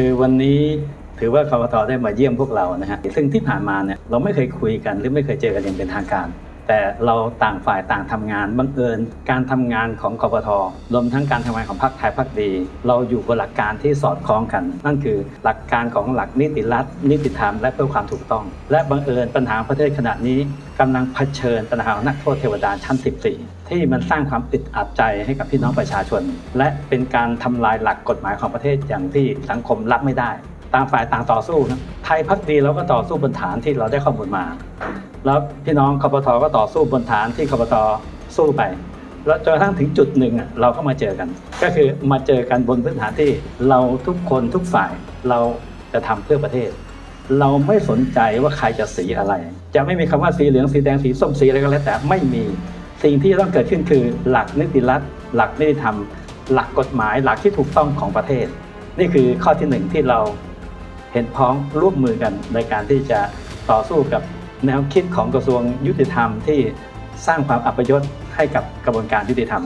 คือวันนี้ถือว่าคอปทได้มาเยี่ยมพวกเรานะฮะซึ่งที่ผ่านมาเนี่ยเราไม่เคยคุยกันหรือไม่เคยเจอกันอย่างเป็นทางการ แต่เราต่างฝ่ายต่างทำงานบังเอิญการทำงานของคอปทรวมทั้งการทำงานของพรรคไทยพรรคดี เราอยู่บนหลักการที่สอดคล้องกัน นั่นคือหลักการของหลักนิติรัฐนิติธรรมและเพื่อความถูกต้อง และบังเอิญปัญหาประเทศขณะนี้กำลังเผชิญปัญหานักโทษเทวดาชั้น 14 ที่มันสร้างความอึดอัดใจให้กับพี่น้องประชาชน และเป็นการทำลายหลักกฎหมายของประเทศอย่างที่สังคมรับไม่ได้ ต่างฝ่ายต่างต่อสู้นะไทยพักดีเราก็ต่อสู้บนฐานที่เราได้ข้อมูลมา แล้วพี่น้องคอปทก็ต่อสู้บนฐานที่คอปทสู้ไป แล้วจนกระทั่งถึงจุดหนึ่งเราก็มาเจอกัน ก็คือมาเจอกันบนพื้นฐานที่เราทุกคนทุกฝ่ายเราจะทำเพื่อประเทศ เราไม่สนใจว่าใครจะสีอะไร จะไม่มีคำว่าสีเหลืองสีแดงสีส้มสีอะไรก็แล้วแต่ไม่มีสิ่งที่ต้องเกิดขึ้นคือหลักนิติรัฐ หลักนิติธรรม หลักกฎหมายหลักที่ถูกต้องของประเทศ นี่คือข้อที่หนึ่งที่เราเห็นพ้องร่วมมือกันในการที่จะต่อสู้กับ แนวคิดของกระทรวงยุติธรรมที่สร้างความอัปยศให้กับกระบวนการยุติธรรม